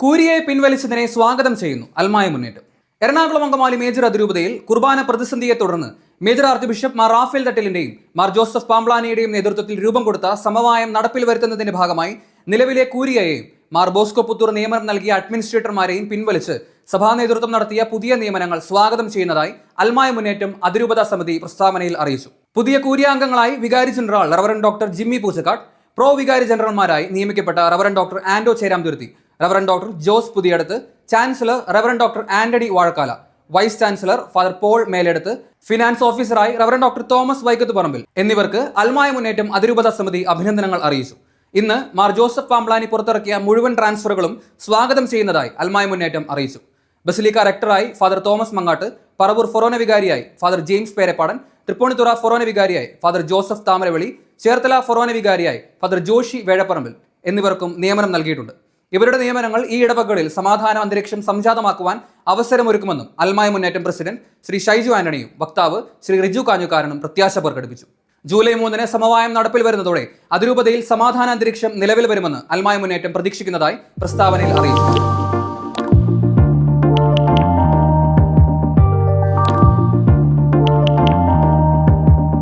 കൂരിയെ പിൻവലിച്ചതിനെ സ്വാഗതം ചെയ്യുന്നു അൽമായ മുന്നേറ്റം. എറണാകുളം അങ്കമാലി മേജർ അതിരൂപതയിൽ കുർബാന പ്രതിസന്ധിയെ തുടർന്ന് major arch bishop Mar Rafale തട്ടിലിന്റെയും മാർ ജോസഫ് പാംബ്ലാനിയുടെയും നേതൃത്വത്തിൽ രൂപം കൊടുത്ത സമവായം നടപ്പിൽ വരുത്തുന്നതിന്റെ ഭാഗമായി നിലവിലെ കൂരിയയെയും മാർ ബോസ്കോ പുത്തൂർ നിയമനം നൽകിയ അഡ്മിനിസ്ട്രേറ്റർമാരെയും പിൻവലിച്ച് സഭാ നേതൃത്വം നടത്തിയ പുതിയ നിയമനങ്ങൾ സ്വാഗതം ചെയ്യുന്നതായി അൽമായ മുന്നേറ്റം അതിരൂപത സമിതി പ്രസ്താവനയിൽ അറിയിച്ചു. പുതിയ കൂരിയാംഗങ്ങളായി വികാരി general reverend doctor Jimmy Poochakkad pro വികാരി ജനറൽമാരായി നിയമിക്കപ്പെട്ട reverend doctor Ando Cheramthuruthy reverend doctor Jose Puthiyadath chancellor reverend doctor Antony Vazhakkala vice chancellor father Paul Meledath finance ഓഫീസറായി reverend doctor Thomas Vaikathuparambil എന്നിവർക്ക് അൽമായ മുന്നേറ്റം അതിരൂപത സമിതി അഭിനന്ദനങ്ങൾ അറിയിച്ചു. ഇന്ന് മാർ ജോസഫ് പാംബ്ലാനി പുറത്തിറക്കിയ മുഴുവൻ ട്രാൻസ്ഫറുകളും സ്വാഗതം ചെയ്യുന്നതായി അൽമായ മുന്നേറ്റം അറിയിച്ചു. ബസിലിക്ക റെക്ടറായി ഫാദർ തോമസ് മങ്ങാട്ട് പറവൂർ ഫൊറോന വികാരിയായി ഫാദർ ജെയിംസ് പേരപ്പാടൻ തൃപ്പൂണിത്തുറ ഫൊറോന വികാരിയായി ഫാദർ ജോസഫ് താമരവെളി ചേർത്തല ഫൊറോന വികാരിയായി ഫാദർ ജോഷി വേഴപ്പറമ്പിൽ എന്നിവർക്കും നിയമനം നൽകിയിട്ടുണ്ട്. ഇവരുടെ നിയമനങ്ങൾ ഈ ഇടവകളിൽ സമാധാന അന്തരീക്ഷം സംജാതമാക്കുവാൻ അവസരമൊരുക്കുമെന്നും അൽമായ മുന്നേറ്റം പ്രസിഡന്റ് ശ്രീ ഷൈജു ആന്റണിയും വക്താവ് ശ്രീ റിജു കാഞ്ഞുകാരനും പ്രത്യാശ പ്രകടിപ്പിച്ചു. ജൂലൈ മൂന്നിന് സമവായം നടപ്പിൽ വരുന്നതോടെ അതിരൂപതയിൽ സമാധാന അന്തരീക്ഷം നിലവിൽ വരുമെന്ന് അൽമായ മുന്നേറ്റം പ്രതീക്ഷിക്കുന്നതായി പ്രസ്താവനയിൽ അറിയിച്ചു.